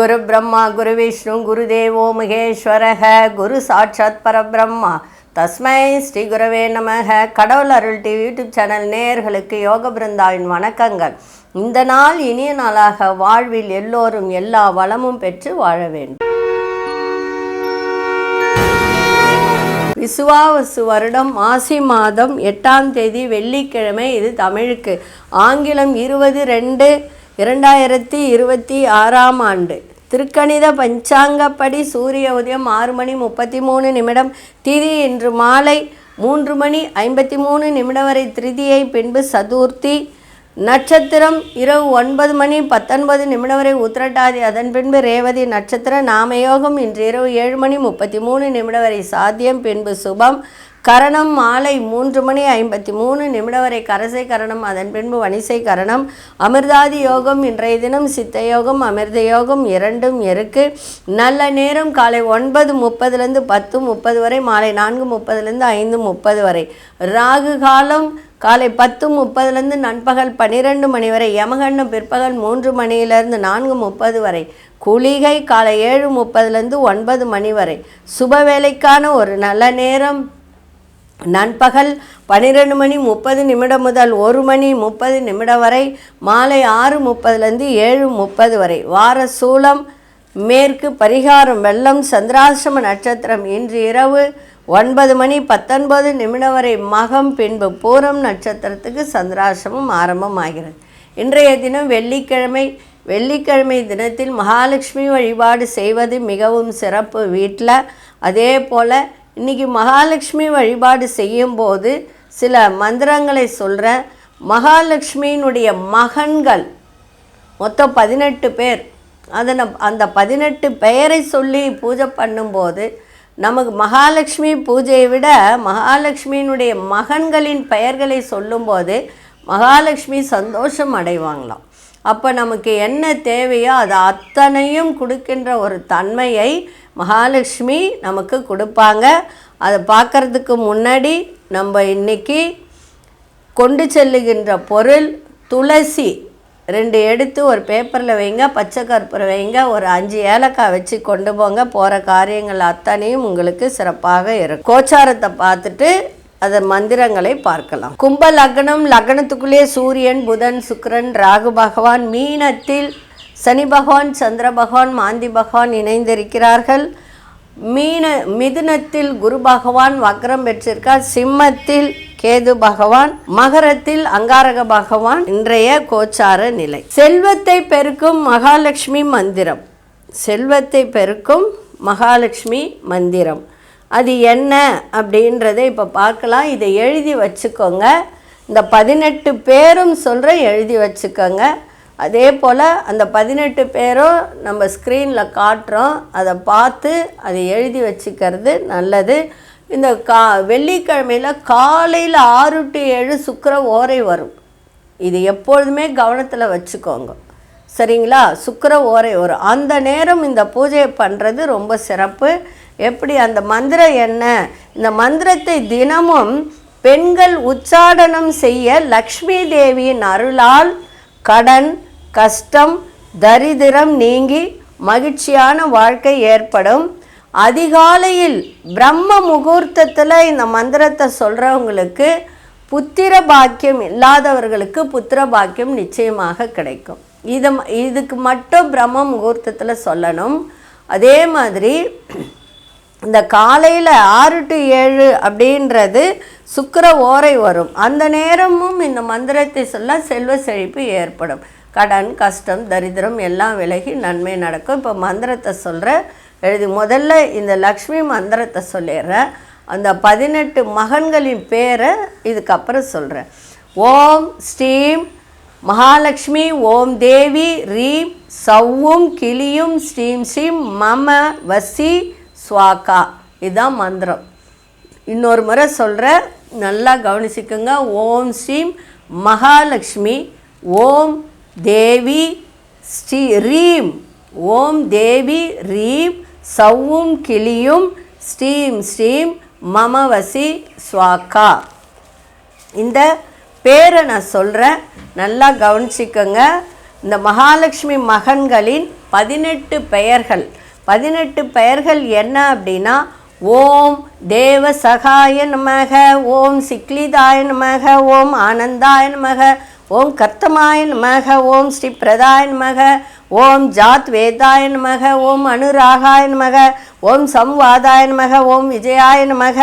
குரு பிரம்மா குரு விஷ்ணு குரு தேவோ மகேஸ்வரக குரு சாட்சாத் பரபிரம்மா. தஸ்மை ஸ்ரீ குரவே நமக. கடவுள் அருள் டிவி யூடியூப் சேனல் நேயர்களுக்கு யோக பிருந்தாவின் வணக்கங்கள். இந்த நாள் இனிய நாளாக வாழ்வில் எல்லோரும் எல்லா வளமும் பெற்று வாழ வேண்டும். விசுவாவசு வருடம் மாசி மாதம் எட்டாம் தேதி வெள்ளிக்கிழமை. இது தமிழுக்கு. ஆங்கிலம் இருபது ரெண்டு இரண்டாயிரத்தி இருபத்தி ஆறாம் ஆண்டு. திருக்கணித பஞ்சாங்கப்படி சூரிய உதயம் ஆறு மணி முப்பத்தி மூணு நிமிடம் திதி இன்று மாலை மூன்று மணி ஐம்பத்தி மூணு நிமிடம் வரை திருதியை பின்பு சதுர்த்தி நட்சத்திரம் இரவு ஒன்பது மணி பத்தொன்பது நிமிடம் வரை உத்திரட்டாதி அதன் பின்பு ரேவதி நட்சத்திர நாமயோகம் இன்று இரவு ஏழு மணி முப்பத்தி மூணு நிமிடம் வரை சாத்தியம் பின்பு சுபம் கரணம் மாலை மூன்று மணி ஐம்பத்தி மூணு நிமிடம் வரை கரசை கரணம் அதன் பின்பு வணிசை கரணம். அமிர்தாதி யோகம் இன்றைய தினம் சித்த யோகம் அமிர்த யோகம் இரண்டும் இருக்கு. நல்ல நேரம் காலை ஒன்பது முப்பதுலேருந்து பத்து முப்பது வரை மாலை நான்கு முப்பதுலேருந்து ஐந்து முப்பது வரை. ராகு காலம் காலை பத்து முப்பதுலேருந்து நண்பகல் பன்னிரெண்டு மணி வரை யமகண்டம் பிற்பகல் மூன்று மணியிலிருந்து நான்கு முப்பது வரை. குளிகை காலை ஏழு முப்பதுலேருந்து ஒன்பது மணி வரை. சுப வேலைக்கான ஒரு நல்ல நேரம். நண்பகல் பன்னிரெண்டு மணி முப்பது நிமிடம் முதல் ஒரு மணி முப்பது நிமிடம் வரை மாலை ஆறு முப்பதுலேருந்து ஏழு முப்பது வரை. வார சூலம் மேற்கு பரிகாரம் வெள்ளம் சந்திராசிரம நட்சத்திரம் இன்று இரவு ஒன்பது மணி பத்தொன்பது நிமிடம் வரை மகம் பின்பு பூரம் நட்சத்திரத்துக்கு சந்திராசிரமம் ஆரம்பமாகிறது. இன்றைய தினம் வெள்ளிக்கிழமை வெள்ளிக்கிழமை தினத்தில் மகாலட்சுமி வழிபாடு செய்வது மிகவும் சிறப்பு வீட்டில். அதே போல் இன்றைக்கி மகாலட்சுமி வழிபாடு செய்யும்போது சில மந்திரங்களை சொல்கிறேன் மகாலட்சுமியினுடைய மகன்கள் மொத்தம் பதினெட்டு பேர். அதனை அந்த பதினெட்டு பெயரை சொல்லி பூஜை பண்ணும்போது நமக்கு மகாலட்சுமி பூஜையை விட மகாலட்சுமியினுடைய மகன்களின் பெயர்களை சொல்லும்போது மகாலட்சுமி சந்தோஷம் அடைவாங்களாம். அப்போ நமக்கு என்ன தேவையோ அது அத்தனையும் கொடுக்கின்ற ஒரு தன்மையை மகாலட்சுமி நமக்கு கொடுப்பாங்க. அதை பார்க்கறதுக்கு முன்னாடி நம்ம இன்னைக்கு கொண்டு செல்லுகின்ற பொருள் துளசி. ரெண்டு எடுத்து ஒரு பேப்பரில் வைங்க பச்சை கற்பூரம் வைங்க ஒரு அஞ்சு ஏலக்காய் வச்சு கொண்டு போங்க. போகிற காரியங்கள் அத்தனையும் உங்களுக்கு சிறப்பாக இருக்கும். கோச்சாரத்தை பார்த்துட்டு அதை மந்திரங்களை பார்க்கலாம். கும்ப லக்னம் லக்னத்துக்குள்ளே சூரியன் புதன் சுக்கரன் ராகு பகவான் மீனத்தில் சனி பகவான் சந்திர பகவான் மாந்தி பகவான் இணைந்திருக்கிறார்கள். மீன மிதுனத்தில் குரு பகவான் வக்ரம் பெற்றிருக்கார். சிம்மத்தில் கேது பகவான் மகரத்தில் அங்காரக பகவான் இன்றைய கோச்சார நிலை. செல்வத்தை பெருக்கும் மகாலட்சுமி மந்திரம். செல்வத்தை பெருக்கும் மகாலட்சுமி மந்திரம். அது என்ன அப்படின்றத இப்போ பார்க்கலாம். இதை எழுதி வச்சுக்கோங்க. இந்த பதினெட்டு பேரும் சொல்கிற எழுதி வச்சுக்கோங்க. அதே போல் அந்த பதினெட்டு பேரும் நம்ம ஸ்க்ரீனில் காட்டுறோம். அதை பார்த்து அதை எழுதி வச்சுக்கிறது நல்லது. இந்த கா வெள்ளிக்கிழமையில் காலையில் ஆறு டு ஏழு சுக்கர ஓரை வரும். இது எப்பொழுதுமே கவனத்தில் வச்சுக்கோங்க. சரிங்களா? சுக்கர ஓரை வரும். அந்த நேரம் இந்த பூஜையை பண்ணுறது ரொம்ப சிறப்பு. எப்படி? அந்த மந்திரம் என்ன? இந்த மந்திரத்தை தினமும் பெண்கள் உச்சாடனம் செய்ய லக்ஷ்மி தேவியின் அருளால் கடன் கஷ்டம் தரித்திரம் நீங்கி மகிழ்ச்சியான வாழ்க்கை ஏற்படும். அதிகாலையில் பிரம்ம முகூர்த்தத்தில் இந்த மந்திரத்தை சொல்கிறவங்களுக்கு புத்திர பாக்கியம் இல்லாதவர்களுக்கு புத்திர பாக்கியம் நிச்சயமாக கிடைக்கும். இது இதுக்கு மட்டும் பிரம்ம முகூர்த்தத்தில் சொல்லணும். அதே மாதிரி இந்த காலையில் ஆறு டு ஏழு அப்படின்றது சுக்கர ஓரை வரும். அந்த நேரமும் இந்த மந்திரத்தை சொல்ல செல்வ செழிப்பு ஏற்படும். கடன் கஷ்டம் தரித்திரம் எல்லாம் விலகி நன்மை நடக்கும். இப்போ மந்திரத்தை சொல்கிற எழுதி முதல்ல இந்த லக்ஷ்மி மந்திரத்தை சொல்லிடுறேன் அந்த பதினெட்டு மகன்களின் பேரை இதுக்கப்புறம் சொல்கிறேன் ஓம் ஸ்ரீம் மகாலட்சுமி ஓம் தேவி ரீம் சவ்வும் கிளியும் ஸ்ரீம் ஸ்ரீம் மம வசி ஸ்வாகா இதுதான் மந்திரம். இன்னொரு முறை சொல்கிற நல்லா கவனிச்சிக்கோங்க. ஓம் ஸ்ரீம் மகாலட்சுமி ஓம் தேவி ஸ்ரீ ரீம். ஓம் தேவி ரீம். சவ்வும் கிளியும் ஸ்ரீம் ஸ்ரீம். மமவசி ஸ்வாக்கா இந்த பேரை நான் சொல்கிறேன் நல்லா கவனிச்சிக்கோங்க. இந்த மகாலட்சுமி மகன்களின் பதினெட்டு பெயர்கள். பதினெட்டு பெயர்கள் என்ன அப்படின்னா ஓம் தேவ சகாய நமக ஓம் சிக்லிதாய நமக ஓம் ஆனந்தாய நமக ஓம் கர்த்தமாய நமக ஓம் ஸ்ரீ பிரதாய நமக ஓம் ஜாத் வேதாய நமக ஓம் அனுராகாய நமக ஓம் சம்வாதாய நமக ஓம் விஜயாய நமக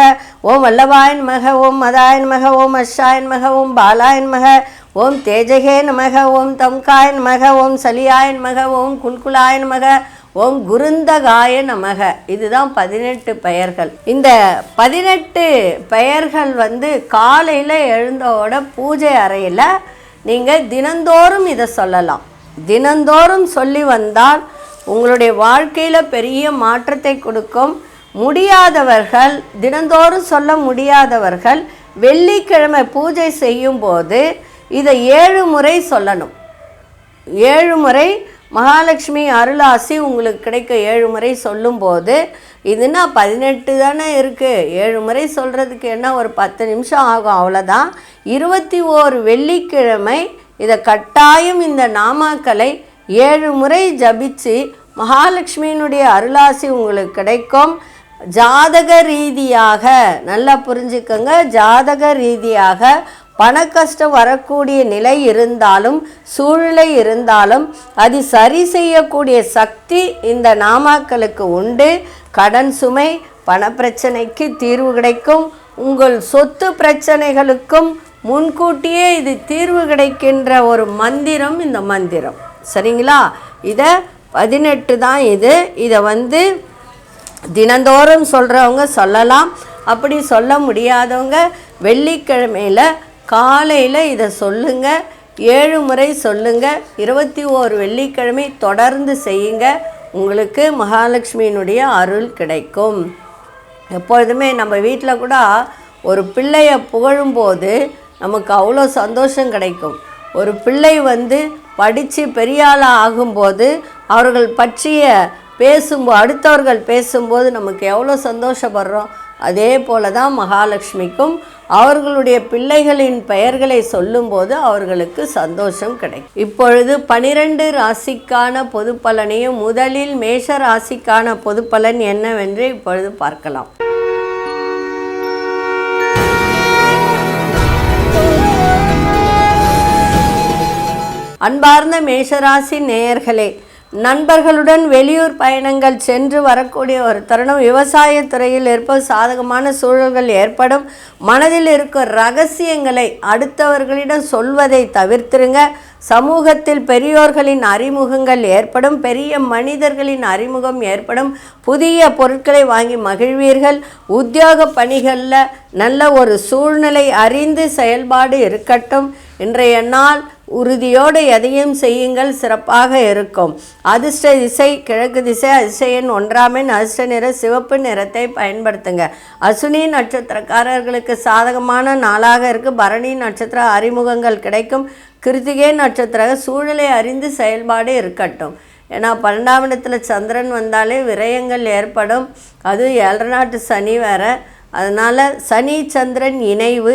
ஓம் வல்லபாய நமக ஓம் மதாய நமக ஓம் அஷாய நமக ஓம் பாலாய நமக ஓம் தேஜகே நமக ஓம் தம்காய நமக ஓம் சலியாய நமக ஓம் குல்குலாய நமக ஓம் குருந்தகாய நமக இதுதான் பதினெட்டு பெயர்கள் இந்த பதினெட்டு பெயர்கள் வந்து காலையில் எழுந்தோட பூஜை அறையில் நீங்கள் தினந்தோறும் இதை சொல்லலாம். தினந்தோறும் சொல்லி வந்தால் உங்களுடைய வாழ்க்கையில் பெரிய மாற்றத்தை கொடுக்கும். முடியாதவர்கள் தினந்தோறும் சொல்ல முடியாதவர்கள் வெள்ளிக்கிழமை பூஜை செய்யும்போது இதை ஏழு முறை சொல்லணும். ஏழு முறை மகாலட்சுமி அருளாசி உங்களுக்கு கிடைக்க ஏழு முறை சொல்லும்போது இதுனா பதினெட்டு தானே இருக்குது ஏழு முறை சொல்கிறதுக்கு என்ன ஒரு பத்து நிமிஷம் ஆகும்? அவ்வளோதான் இருபத்தி ஓரு வெள்ளிக்கிழமை இதை கட்டாயம் இந்த நாமாக்களை ஏழு முறை ஜபிச்சு மகாலட்சுமியினுடைய அருளாசி உங்களுக்கு கிடைக்கும். ஜாதக ரீதியாக நல்லா புரிஞ்சுக்கோங்க. ஜாதக ரீதியாக பண கஷ்டம் வரக்கூடிய நிலை இருந்தாலும் சூழ்நிலை இருந்தாலும் அது சரி செய்யக்கூடிய சக்தி இந்த நாமாக்களுக்கு உண்டு. கடன் சுமை பணப்பிரச்சனைக்கு தீர்வு கிடைக்கும். உங்கள் சொத்து பிரச்சனைகளுக்கும் முன்கூட்டியே இது தீர்வு கிடைக்கின்ற ஒரு மந்திரம் இந்த மந்திரம். சரிங்களா? இதை பதினெட்டு தான் இது. இதை வந்து தினந்தோறும் சொல்கிறவங்க சொல்லலாம். அப்படி சொல்ல முடியாதவங்க வெள்ளிக்கிழமையில் காலையில் இதை சொல்லுங்க ஏழு முறை சொல்லுங்க இருபத்தி ஓரு வெள்ளிக்கிழமை தொடர்ந்து செய்யுங்க உங்களுக்கு மகாலட்சுமியினுடைய அருள் கிடைக்கும். எப்பொழுதுமே நம்ம வீட்டில் கூட ஒரு பிள்ளையை புகழும்போது நமக்கு அவ்வளோ சந்தோஷம் கிடைக்கும். ஒரு பிள்ளை வந்து படித்து பெரிய ஆளாக ஆகும்போது அவர்கள் பற்றிய பேசும்போது அடுத்தவர்கள் பேசும்போது நமக்கு எவ்வளோ சந்தோஷப்படுறோம். அதே போல தான் மகாலட்சுமிக்கும் அவர்களுடைய பிள்ளைகளின் பெயர்களை சொல்லும்போது அவர்களுக்கு சந்தோஷம் கிடைக்கும். இப்பொழுது பனிரெண்டு ராசிக்கான பொது பலனையும் முதலில் மேஷ ராசிக்கான பொது பலன் என்னவென்று இப்பொழுது பார்க்கலாம். அன்பார்ந்த மேஷராசி நேயர்களே நண்பர்களுடன் வெளியூர் பயணங்கள் சென்று வரக்கூடிய ஒரு தருணம். விவசாயத்துறையில் இருப்ப சாதகமான சூழல்கள் ஏற்படும். மனதில் இருக்கும் ரகசியங்களை அடுத்தவர்களிடம் சொல்வதை தவிர்த்திருங்க. சமூகத்தில் பெரியோர்களின் அறிமுகங்கள் ஏற்படும். பெரிய மனிதர்களின் அறிமுகம் ஏற்படும். புதிய பொருட்களை வாங்கி மகிழ்வீர்கள். உத்தியோக பணிகளில் நல்ல ஒரு சூழ்நிலை அறிந்து செயல்பாடு இருக்கட்டும். இன்றைய நாள் உறுதியோடு எதையும் செய்யுங்கள் சிறப்பாக இருக்கும். அதிர்ஷ்ட திசை கிழக்கு திசை அதிசயன் ஒன்றாமின் அதிர்ஷ்ட நிற சிவப்பு நிறத்தை பயன்படுத்துங்க. அசுனி நட்சத்திரக்காரர்களுக்கு சாதகமான நாளாக இருக்கு. பரணி நட்சத்திர அறிமுகங்கள் கிடைக்கும். கிருத்திகை நட்சத்திர சூழலை அறிந்து செயல்பாடு இருக்கட்டும். ஏன்னா பன்னெண்டாம் இடத்துல சந்திரன் வந்தாலே விரயங்கள் ஏற்படும். அதுவும் ஏழரை நாட்டு சனி வேற. அதனால் சனி சந்திரன் இணைவு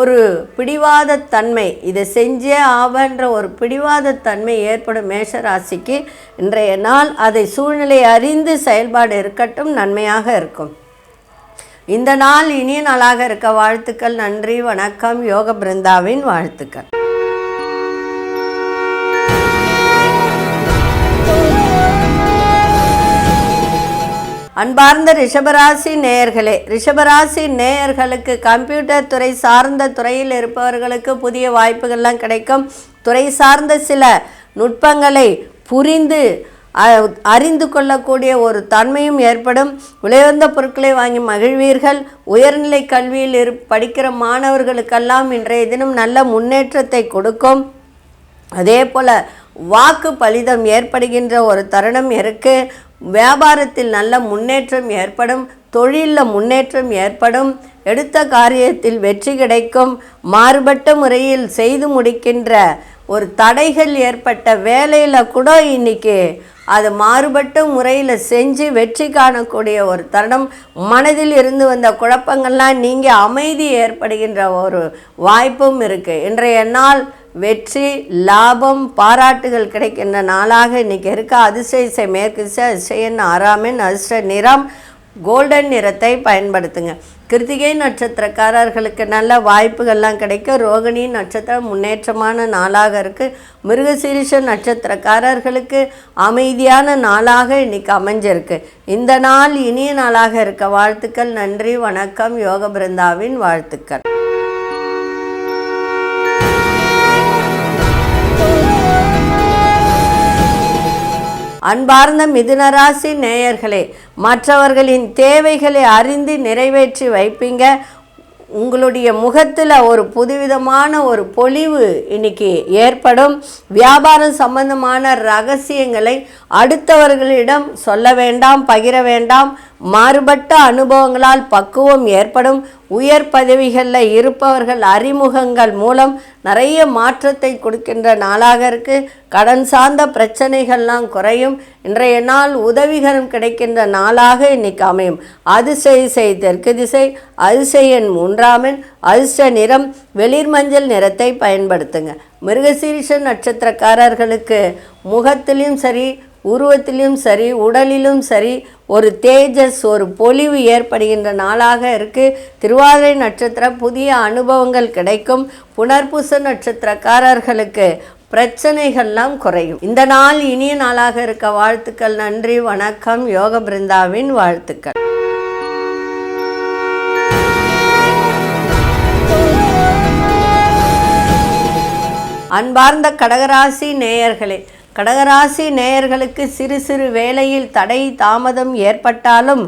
ஒரு பிடிவாத தன்மை இதை செஞ்சே ஆவன்ற ஒரு பிடிவாத தன்மை ஏற்படும் மேஷராசிக்கு இன்றைய நாள் அதை சூழ்நிலை அறிந்து செயல்பாடு இருக்கட்டும் நன்மையாக இருக்கும். இந்த நாள் இனிய நாளாக இருக்க வாழ்த்துக்கள் நன்றி வணக்கம் யோக பிருந்தாவின் வாழ்த்துக்கள். அன்பார்ந்த ரிஷபராசி நேயர்களே ரிஷபராசி நேயர்களுக்கு கம்ப்யூட்டர் துறை சார்ந்த துறையில் இருப்பவர்களுக்கு புதிய வாய்ப்புகள்லாம் கிடைக்கும். துறை சார்ந்த சில நுட்பங்களை புரிந்து அறிந்து கொள்ளக்கூடிய ஒரு தன்மையும் ஏற்படும். விலையுயர்ந்த பொருட்களை வாங்கி மகிழ்வீர்கள். உயர்நிலை கல்வியில் இரு படிக்கிற மாணவர்களுக்கெல்லாம் இன்றைய தினம் நல்ல முன்னேற்றத்தை கொடுக்கும். அதே போல் வாக்கு பலிதம் ஏற்படுகின்ற ஒரு தருணம் இருக்கு. வியாபாரத்தில் நல்ல முன்னேற்றம் ஏற்படும். தொழிலில் முன்னேற்றம் ஏற்படும். எடுத்த காரியத்தில் வெற்றி கிடைக்கும். மாறுபட்ட முறையில் செய்து முடிக்கின்ற ஒரு தடைகள் ஏற்பட்ட வேலையில் கூட இன்னைக்கு அது மாறுபட்ட முறையில் செஞ்சு வெற்றி காணக்கூடிய ஒரு தருணம். மனதில் இருந்து வந்த குழப்பங்கள்லாம் நீங்கள் அமைதி ஏற்படுகின்ற ஒரு வாய்ப்பும் இருக்குது இன்றைய நாள் வெற்றி லாபம் பாராட்டுகள் கிடைக்கின்ற நாளாக இன்னைக்கு இருக்க? அதிசயசை மேற்கு திசை அதிசயன் ஆறாமின் அதிர்ஷ்ட நிறம் கோல்டன் நிறத்தை பயன்படுத்துங்க. கிருத்திகை நட்சத்திரக்காரர்களுக்கு நல்ல வாய்ப்புகள்லாம் கிடைக்கும். ரோகிணி நட்சத்திரம் முன்னேற்றமான நாளாக இருக்குது மிருகசீரிஷ நட்சத்திரக்காரர்களுக்கு அமைதியான நாளாக இன்னைக்கு அமைஞ்சிருக்கு. இந்த நாள் இனிய நாளாக இருக்க வாழ்த்துக்கள். நன்றி வணக்கம். யோக பிருந்தாவின் வாழ்த்துக்கள். அன்பார்ந்த மிதுனராசி நேயர்களே மற்றவர்களின் தேவைகளை அறிந்து நிறைவேற்றி வைப்பீங்க. உங்களுடைய முகத்தில் ஒரு புதுவிதமான ஒரு பொலிவு இன்னைக்கு ஏற்படும். வியாபாரம் சம்பந்தமான ரகசியங்களை அடுத்தவர்களிடம் சொல்ல வேண்டாம் பகிர வேண்டாம். மாறுபட்ட அனுபவங்களால் பக்குவம் ஏற்படும். உயர் பதவிகளில் இருப்பவர்கள் அறிமுகங்கள் மூலம் நிறைய மாற்றத்தை கொடுக்கின்ற நாளாக இருக்கு. கடன் சார்ந்த பிரச்சனைகள்லாம் குறையும். இன்றைய நாள் உதவிகரம் கிடைக்கின்ற நாளாக இன்னைக்கு அமையும். அதிசய செய் தெற்கு திசை அதிசயன் மூன்றாமன் அதிர்ஷ்ட நிறம் வெளிர் மஞ்சள் நிறத்தை பயன்படுத்துங்க. மிருகசீரிஷ நட்சத்திரக்காரர்களுக்கு முகத்திலையும் சரி உருவத்திலும் சரி உடலிலும் சரி ஒரு தேஜஸ் ஒரு பொலிவு ஏற்படுகின்ற நாளாக இருக்குது திருவாதிரை நட்சத்திரம் புதிய அனுபவங்கள் கிடைக்கும். புனர்பூச நட்சத்திரக்காரர்களுக்கு பிரச்சனைகள்லாம் குறையும். இந்த நாள் இனிய நாளாக இருக்க வாழ்த்துக்கள் நன்றி வணக்கம். யோக பிருந்தாவின் வாழ்த்துக்கள். அன்பார்ந்த கடகராசி நேயர்களே கடகராசி நேயர்களுக்கு சிறு சிறு வேலையில் தடை தாமதம் ஏற்பட்டாலும்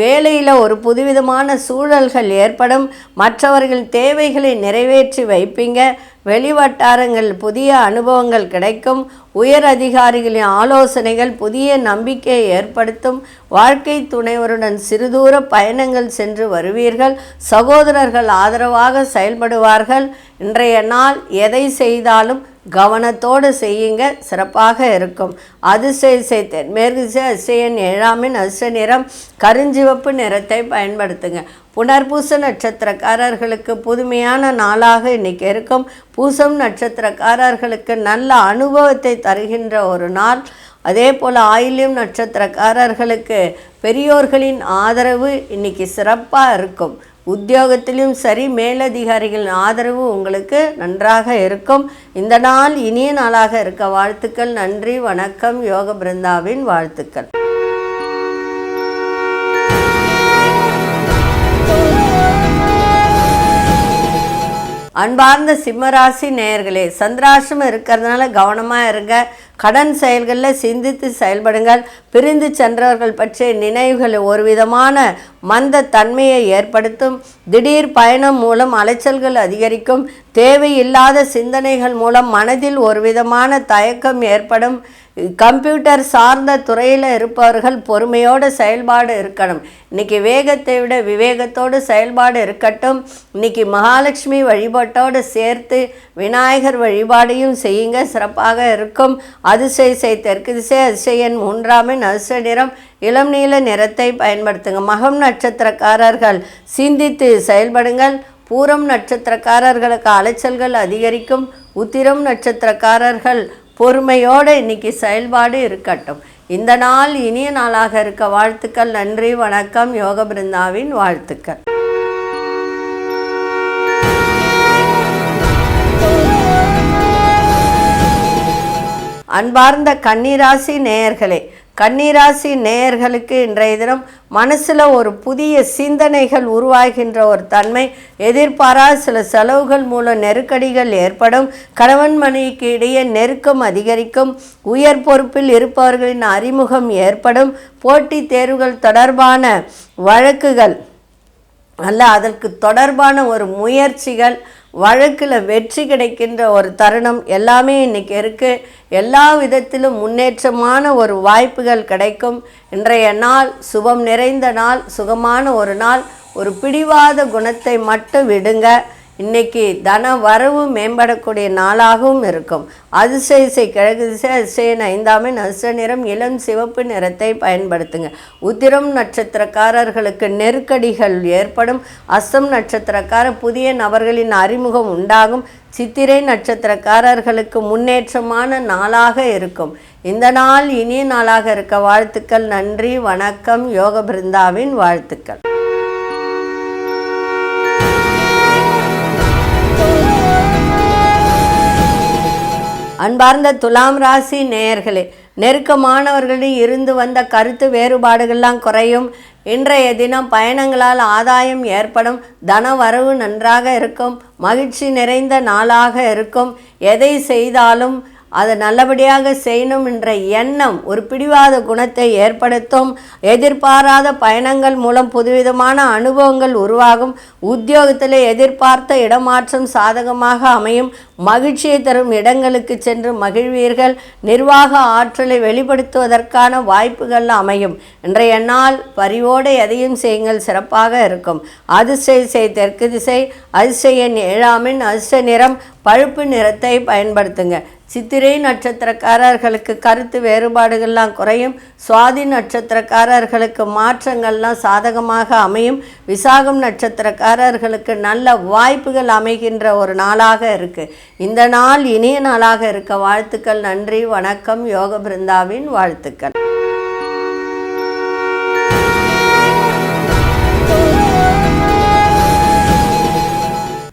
வேலையில் ஒரு புதுவிதமான சூழல்கள் ஏற்படும். மற்றவர்கள் தேவைகளை நிறைவேற்றி வைப்பீங்க. வெளிவட்டாரங்கள் புதிய அனுபவங்கள் கிடைக்கும். உயர் அதிகாரிகளின் ஆலோசனைகள் புதிய நம்பிக்கையை ஏற்படுத்தும். வாழ்க்கை துணைவருடன் சிறுதூர பயணங்கள் சென்று வருவீர்கள். சகோதரர்கள் ஆதரவாக செயல்படுவார்கள். இன்றைய நாள் எதை செய்தாலும் கவனத்தோடு செய்யுங்க. சிறப்பாக இருக்கும். அதிசய செய்தேன் மேற்கு அசையன் ஏழாமின் அதிர்ஷ்ட நிறம் கருஞ்சிவப்பு நிறத்தை பயன்படுத்துங்க. புனர்பூச நட்சத்திரக்காரர்களுக்கு புதுமையான நாளாக இன்னைக்கு இருக்கும். பூசம் நட்சத்திரக்காரர்களுக்கு நல்ல அனுபவத்தை தருகின்ற ஒரு நாள். அதே போல் ஆயில்யம் நட்சத்திரக்காரர்களுக்கு பெரியோர்களின் ஆதரவு இன்னைக்கு சிறப்பாக இருக்கும். உத்தியோகத்திலும் சரி மேலதிகாரிகளின் ஆதரவு உங்களுக்கு நன்றாக இருக்கும். இந்த நாள் இனிய நாளாக இருக்க வாழ்த்துக்கள். நன்றி வணக்கம். யோக பிருந்தாவின் வாழ்த்துக்கள். அன்பார்ந்த சிம்மராசி நேயர்களே சந்திராசிரமம் இருக்கிறதுனால கவனமாக இருங்க. கடன் செயல்களில் சிந்தித்து செயல்படுங்கள். பிரிந்து சென்றவர்கள் பற்றிய நினைவுகள் ஒரு விதமான மந்த தன்மையை ஏற்படுத்தும். திடீர் பயணம் மூலம் அலைச்சல்கள் அதிகரிக்கும். தேவையில்லாத சிந்தனைகள் மூலம் மனதில் ஒரு விதமான தயக்கம் ஏற்படும். கம்ப்யூட்டர் சார்ந்த துறையில் இருப்பவர்கள் பொறுமையோடு செயல்பாடு இருக்கணும். இன்றைக்கி வேகத்தை விட விவேகத்தோடு செயல்பாடு இருக்கட்டும். இன்னைக்கு மகாலட்சுமி வழிபாட்டோடு சேர்த்து விநாயகர் வழிபாடையும் செய்யுங்க. சிறப்பாக இருக்கும். அதிசய செய் தெற்கு திசை அதிசயன் மூன்றாமின் அதிசய நிறம் இளம் நீல நிறத்தை பயன்படுத்துங்க. மகம் நட்சத்திரக்காரர்கள் சிந்தித்து செயல்படுங்கள். பூரம் நட்சத்திரக்காரர்களுக்கு அலைச்சல்கள் அதிகரிக்கும். உத்திரம் நட்சத்திரக்காரர்கள் பொறுமையோடு இன்னைக்கு செயல்பாடு இருக்கட்டும். இந்த நாள் இனிய நாளாக இருக்க வாழ்த்துக்கள் நன்றி வணக்கம் யோக பிருந்தாவின் வாழ்த்துக்கள். அன்பார்ந்த கன்னிராசி நேயர்களே கன்னிராசி நேயர்களுக்கு இன்றைய தினம் மனசில் ஒரு புதிய சிந்தனைகள் உருவாகின்ற ஒரு தன்மை. எதிர்பாராத சில செலவுகள் மூலம் நெருக்கடிகள் ஏற்படும். கணவன் மனைவிக்கு இடையே நெருக்கம் அதிகரிக்கும். உயர் பொறுப்பில் இருப்பவர்களின் அறிமுகம் ஏற்படும். போட்டித் தேர்வுகள் தொடர்பான வழக்குகள் அல்ல அதற்கு தொடர்பான ஒரு முயற்சிகள் வழக்கில் வெற்றி கிடைக்கின்ற ஒரு தருணம் எல்லாமே இன்றைக்கி இருக்குது எல்லா விதத்திலும் முன்னேற்றமான ஒரு வாய்ப்புகள் கிடைக்கும். இன்றைய நாள் சுபம் நிறைந்த நாள் சுகமான ஒரு நாள். ஒரு பிடிவாத குணத்தை மட்டும் விடுங்க. இன்னைக்கு தன வரவு மேம்படக்கூடிய நாளாகவும் இருக்கும். அதிசய இசை கிழக்கு திசை அதிசயன் ஐந்தாமின் நஷ்ட நிறம் இளம் சிவப்பு நிறத்தை பயன்படுத்துங்க. உத்திரம் நட்சத்திரக்காரர்களுக்கு நெருக்கடிகள் ஏற்படும். அஸ்தம் நட்சத்திரக்கார புதிய நபர்களின் அறிமுகம் உண்டாகும். சித்திரை நட்சத்திரக்காரர்களுக்கு முன்னேற்றமான நாளாக இருக்கும். இந்த நாள் இனிய நாளாக இருக்க வாழ்த்துக்கள். நன்றி வணக்கம். யோக பிருந்தாவின் வாழ்த்துக்கள். அன்பார்ந்த துலாம் ராசி நேயர்களே நெருக்கமானவர்களிடம் இருந்து வந்த கருத்து வேறுபாடுகள்லாம் குறையும். இன்றைய தினம் பயணங்களால் ஆதாயம் ஏற்படும். தன வரவு நன்றாக இருக்கும். மகிழ்ச்சி நிறைந்த நாளாக இருக்கும். எதை செய்தாலும் அதை நல்லபடியாக செய்யணும் என்ற எண்ணம் ஒரு பிடிவாத குணத்தை ஏற்படுத்தும் எதிர்பாராத பயணங்கள் மூலம் புதுவிதமான அனுபவங்கள் உருவாகும் உத்தியோகத்தில் எதிர்பார்த்த இடமாற்றம் சாதகமாக அமையும் மகிழ்ச்சியை தரும் இடங்களுக்கு சென்று மகிழ்வீர்கள் நிர்வாக ஆற்றலை வெளிப்படுத்துவதற்கான வாய்ப்புகள் அமையும். இன்றைய நாள் பரிவோடு எதையும் செய்யுங்கள் சிறப்பாக இருக்கும். அதிசய தெற்கு திசை அதிசய ஏழாமின் அதிர்ஷ்ட நிறம் பழுப்பு நிறத்தை பயன்படுத்துங்க. சித்திரை நட்சத்திரக்காரர்களுக்கு கருத்து வேறுபாடுகள்லாம் குறையும். சுவாதி நட்சத்திரக்காரர்களுக்கு மாற்றங்கள்லாம் சாதகமாக அமையும். விசாகம் நட்சத்திரக்காரர்களுக்கு நல்ல வாய்ப்புகள் அமைகின்ற ஒரு நாளாக இருக்கு. இந்த நாள் இனிய நாளாக இருக்க வாழ்த்துக்கள் நன்றி வணக்கம். யோக பிருந்தாவின் வாழ்த்துக்கள்.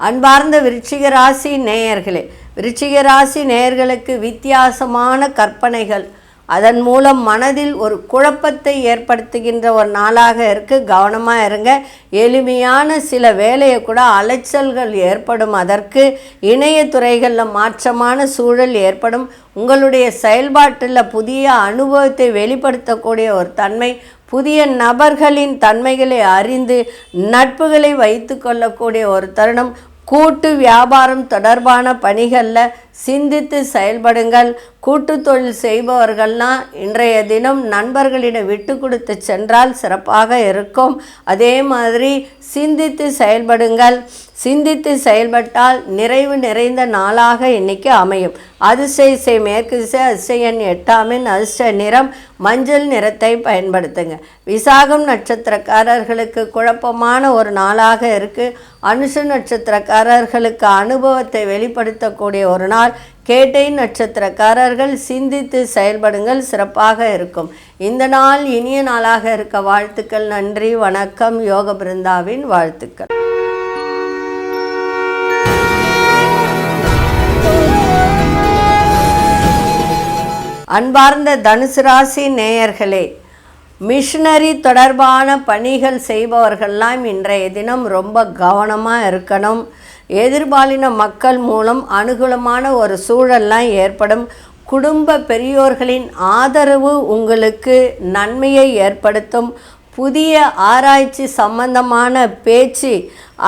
அன்பார்ந்த விருச்சிக ராசி நேயர்களே ரிச்சிகராசி நேர்களுக்கு நேயர்களுக்கு வித்தியாசமான கற்பனைகள். அதன் மூலம் மனதில் ஒரு குழப்பத்தை ஏற்படுத்துகின்ற ஒரு நாளாக இருக்கு. கவனமாக இருங்க. எளிமையான சில வேலையை கூட அலைச்சல்கள் ஏற்படும் அதற்கு. இணையத்துறைகளில் மாற்றமான சூழல் ஏற்படும். உங்களுடைய செயல்பாட்டில் புதிய அனுபவத்தை வெளிப்படுத்தக்கூடிய ஒரு தன்மை. புதிய நபர்களின் தன்மைகளை அறிந்து நட்புகளை வைத்து கொள்ளக்கூடிய ஒரு தருணம். கூட்டு வியாபாரம் தொடர்பான பணிகளில் சிந்தித்து செயல்படுங்கள். கூட்டு தொழில் செய்பவர்கள்லாம் இன்றைய தினம் நண்பர்களிடம் விட்டு கொடுத்து சென்றால் சிறப்பாக இருக்கும். அதே மாதிரி சிந்தித்து செயல்படுங்கள். சிந்தித்து செயல்பட்டால் நிறைவு நிறைந்த நாளாக இன்னைக்கு அமையும். அதிசய இசை மேற்கு திசை அதிசயன் எட்டாமின் அதிர்ஷ்ட நிறம் மஞ்சள் நிறத்தை பயன்படுத்துங்க. விசாகம் நட்சத்திரக்காரர்களுக்கு குழப்பமான ஒரு நாளாக இருக்குது அனுஷ நட்சத்திரக்காரர்களுக்கு அனுபவத்தை வெளிப்படுத்தக்கூடிய ஒரு நாள். கேட்டை நட்சத்திரக்காரர்கள் சிந்தித்து செயல்படுங்கள் சிறப்பாக இருக்கும். இந்த நாள் இனிய நாளாக இருக்க வாழ்த்துக்கள். நன்றி வணக்கம். யோக பிருந்தாவின் வாழ்த்துக்கள். அன்பார்ந்த தனுசு ராசி நேயர்களே மிஷினரி தொடர்பான பணிகள் செய்பவர்கள்லாம் இன்றைய தினம் ரொம்ப கவனமாக இருக்கணும். எதிர்பாலின மக்கள் மூலம் அனுகூலமான ஒரு சூழல்லாம் ஏற்படும். குடும்ப பெரியோர்களின் ஆதரவு உங்களுக்கு நன்மையை ஏற்படுத்தும். புதிய ஆராய்ச்சி சம்பந்தமான பேச்சு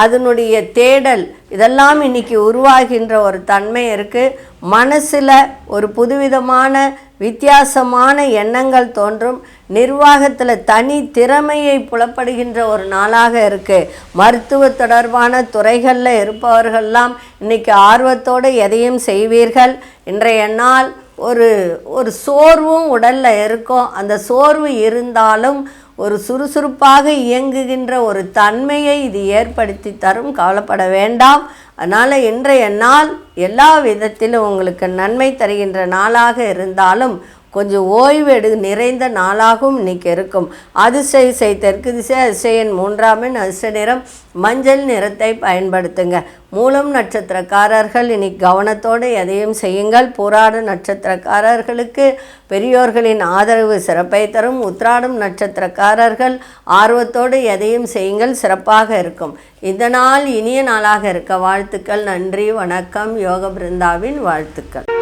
அதனுடைய தேடல் இதெல்லாம் இன்னைக்கு உருவாகின்ற ஒரு தன்மை இருக்குது மனசில் ஒரு புதுவிதமான வித்தியாசமான எண்ணங்கள் தோன்றும். நிர்வாகத்தில் தனி திறமையை புலப்படுகின்ற ஒரு நாளாக இருக்குது மருத்துவ தொடர்பான துறைகளில் இருப்பவர்கள்லாம் இன்றைக்கி ஆர்வத்தோடு எதையும் செய்வீர்கள்? இன்றைய நாள் ஒரு ஒரு சோர்வும் உடலில் இருக்கும் அந்த சோர்வு இருந்தாலும் ஒரு சுறுசுறுப்பாக இயங்குகின்ற ஒரு தன்மையை இது ஏற்படுத்தி தரும். கவலைப்பட வேண்டாம். அதனால் இன்றைய நாள் எல்லா விதத்திலும் உங்களுக்கு நன்மை தருகின்ற நாளாக இருந்தாலும் கொஞ்சம் ஓய்வு எடு நிறைந்த நாளாகவும் இன்னைக்கு இருக்கும். அதிசய செய் தெற்கு திசை அதிசயன் மூன்றாமின் அதிர்ஷ்ட நிறம் மஞ்சள் நிறத்தை பயன்படுத்துங்க. மூலம் நட்சத்திரக்காரர்கள் இன்னைக்கு கவனத்தோடு எதையும் செய்யுங்கள். போராடும் நட்சத்திரக்காரர்களுக்கு பெரியோர்களின் ஆதரவு சிறப்பை தரும். உத்ராடம் நட்சத்திரக்காரர்கள் ஆர்வத்தோடு எதையும் செய்யுங்கள். சிறப்பாக இருக்கும். இந்த நாள் இனிய நாளாக இருக்க வாழ்த்துக்கள். நன்றி வணக்கம். யோக பிருந்தாவின் வாழ்த்துக்கள்.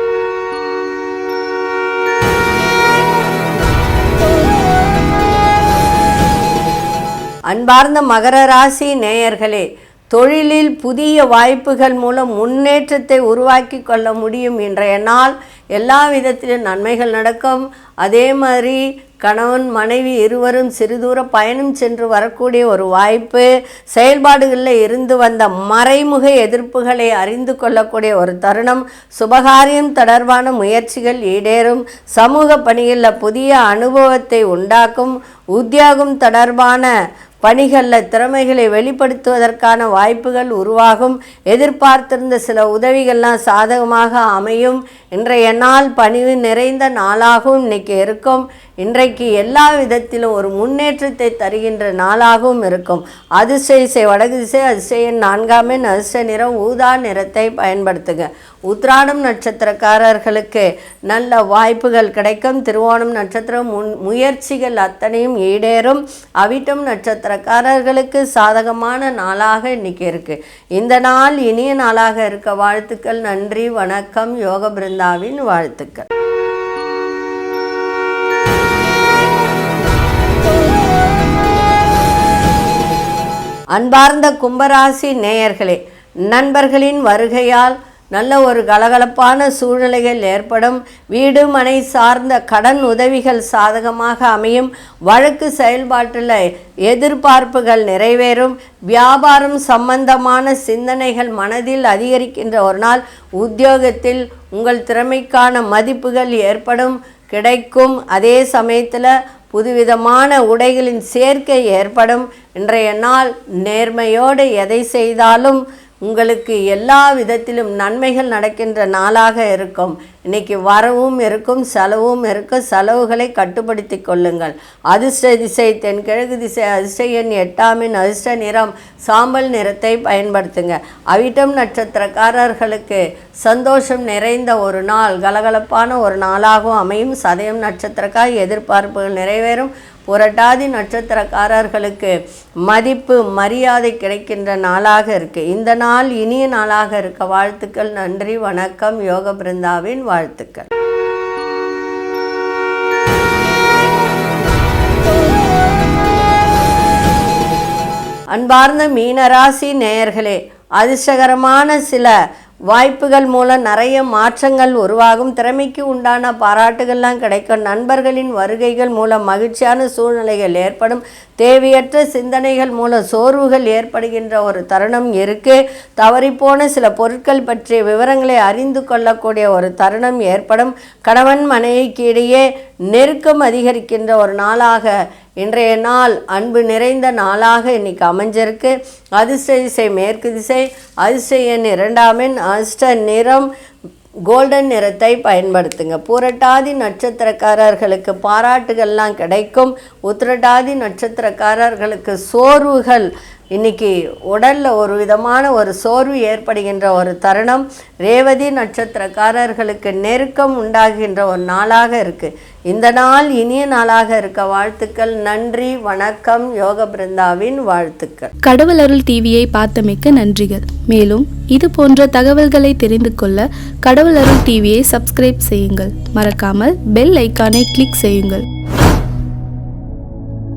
அன்பார்ந்த மகர ராசி நேயர்களே தொழிலில் புதிய வாய்ப்புகள் மூலம் முன்னேற்றத்தை உருவாக்கி கொள்ள முடியும் இன்றைய நாள். எல்லா விதத்திலும் நன்மைகள் நடக்கும். அதே மாதிரி கணவன் மனைவி இருவரும் சிறுதூர பயணம் சென்று வரக்கூடிய ஒரு வாய்ப்பு. செயல்பாடுகளில் இருந்து வந்த மறைமுக எதிர்ப்புகளை அறிந்து கொள்ளக்கூடிய ஒரு தருணம். சுபகாரியம் தொடர்பான முயற்சிகள் ஈடேறும். சமூக பணிகளில் புதிய அனுபவத்தை உண்டாக்கும். உத்தியோகம் தொடர்பான பணிகளில் திறமைகளை வெளிப்படுத்துவதற்கான வாய்ப்புகள் உருவாகும். எதிர்பார்த்திருந்த சில உதவிகள்லாம் சாதகமாக அமையும். இன்றைய நாள் பணிவு நிறைந்த நாளாகவும் இன்னைக்கு இருக்கும். இன்றைக்கு எல்லா விதத்திலும் ஒரு முன்னேற்றத்தை தருகின்ற நாளாகவும் இருக்கும். அதிசய இசை வடகு திசை அதிசயன் நான்காம் எண் அதிர்ஷ்ட நிறம் ஊதா நிறத்தை பயன்படுத்துங்க. உத்ராடம் நட்சத்திரக்காரர்களுக்கு நல்ல வாய்ப்புகள் கிடைக்கும். திருவோணம் நட்சத்திரம் முன் முயற்சிகள் அத்தனையும் ஈடேறும். அவிட்டம் நட்சத்திரக்காரர்களுக்கு சாதகமான நாளாக இன்னைக்கு இருக்கு. இந்த நாள் இனிய நாளாக இருக்க வாழ்த்துக்கள். நன்றி வணக்கம். யோக பிருந்தாவின் வாழ்த்துக்கள். அன்பார்ந்த கும்பராசி நேயர்களே நண்பர்களின் வருகையால் நல்ல ஒரு கலகலப்பான சூழ்நிலைகள் ஏற்படும். வீடு மனை சார்ந்த கடன் உதவிகள் சாதகமாக அமையும். வழக்கு செயல்பாட்டில் எதிர்பார்ப்புகள் நிறைவேறும். வியாபாரம் சம்பந்தமான சிந்தனைகள் மனதில் அதிகரிக்கின்ற ஒரு நாள். உத்தியோகத்தில் உங்கள் திறமைக்கான மதிப்புகள் ஏற்படும். கிடைக்கும். அதே சமயத்தில் புதுவிதமான உடைகளின் சேர்க்கை ஏற்படும். இன்றைய நாள் நேர்மையோடு எதை செய்தாலும் உங்களுக்கு எல்லா விதத்திலும் நன்மைகள் நடக்கின்ற நாளாக இருக்கும். இன்னைக்கு வரவும் இருக்கும் செலவும் இருக்கும். செலவுகளை கட்டுப்படுத்தி கொள்ளுங்கள். அதிர்ஷ்ட திசை தென்கிழக்கு திசை அதிர்ஷ்ட எண் எட்டாமின் அதிர்ஷ்ட நிறம் சாம்பல் நிறத்தை பயன்படுத்துங்க. அவிட்டம் நட்சத்திரக்காரர்களுக்கு சந்தோஷம் நிறைந்த ஒரு நாள் கலகலப்பான ஒரு நாளாகவும் அமையும். சதயம் நட்சத்திரக்காய் எதிர்பார்ப்புகள் நிறைவேறும். புரட்டாதி நட்சத்திரக்காரர்களுக்கு மதிப்பு மரியாதை கிடைக்கின்ற நாளாக இருக்கு. இந்த நாள் இனிய நாளாக இருக்க வாழ்த்துக்கள். நன்றி வணக்கம். யோக பிருந்தாவின் வாழ்த்துக்கள். அன்பார்ந்த மீனராசி நேயர்களே அதிர்ஷ்டகரமான சில வாய்ப்புகள் மூலம் நிறைய மாற்றங்கள் உருவாகும். திறமைக்கு உண்டான பாராட்டுகள்லாம் கிடைக்கும். நண்பர்களின் வருகைகள் மூலம் மகிழ்ச்சியான சூழ்நிலைகள் ஏற்படும். தேவையற்ற சிந்தனைகள் மூலம் சோர்வுகள் ஏற்படுகின்ற ஒரு தருணம் இருக்குது தவறிப்போன சில பொருட்கள் பற்றிய விவரங்களை அறிந்து கொள்ளக்கூடிய ஒரு தருணம் ஏற்படும். கணவன் மனைவிக்கு இடையே நெருக்கம் அதிகரிக்கின்ற ஒரு நாளாக இன்றைய நாள் அன்பு நிறைந்த நாளாக இன்னைக்கு அமைஞ்சிருக்கு. அதிர்ஷ்ட திசை மேற்கு திசை அதிர்ஷ்ட எண் இரண்டாம் எண் அதிர்ஷ்ட நிறம் கோல்டன் நிறத்தை பயன்படுத்துங்க. பூரட்டாதி நட்சத்திரக்காரர்களுக்கு பாராட்டுகள்லாம் கிடைக்கும். உத்திரட்டாதி நட்சத்திரக்காரர்களுக்கு சோர்வுகள் இன்னைக்கு உடலில் ஒரு விதமான ஒரு சோர்வு ஏற்படுகின்ற ஒரு தருணம். ரேவதி நட்சத்திரக்காரர்களுக்கு நெருக்கம் உண்டாகின்ற ஒரு நாளாக இருக்குது இந்த நாள் இனிய நாளாக இருக்க வாழ்த்துக்கள். நன்றி வணக்கம். யோக பிருந்தாவின் வாழ்த்துக்கள். கடவுள் அருள் டிவியை பார்த்தமைக்க நன்றிகள். மேலும் இது போன்ற தகவல்களை தெரிந்து கொள்ள கடவுள் அருள் டிவியை சப்ஸ்கிரைப் செய்யுங்கள். மறக்காமல் பெல் ஐக்கானை கிளிக் செய்யுங்கள்.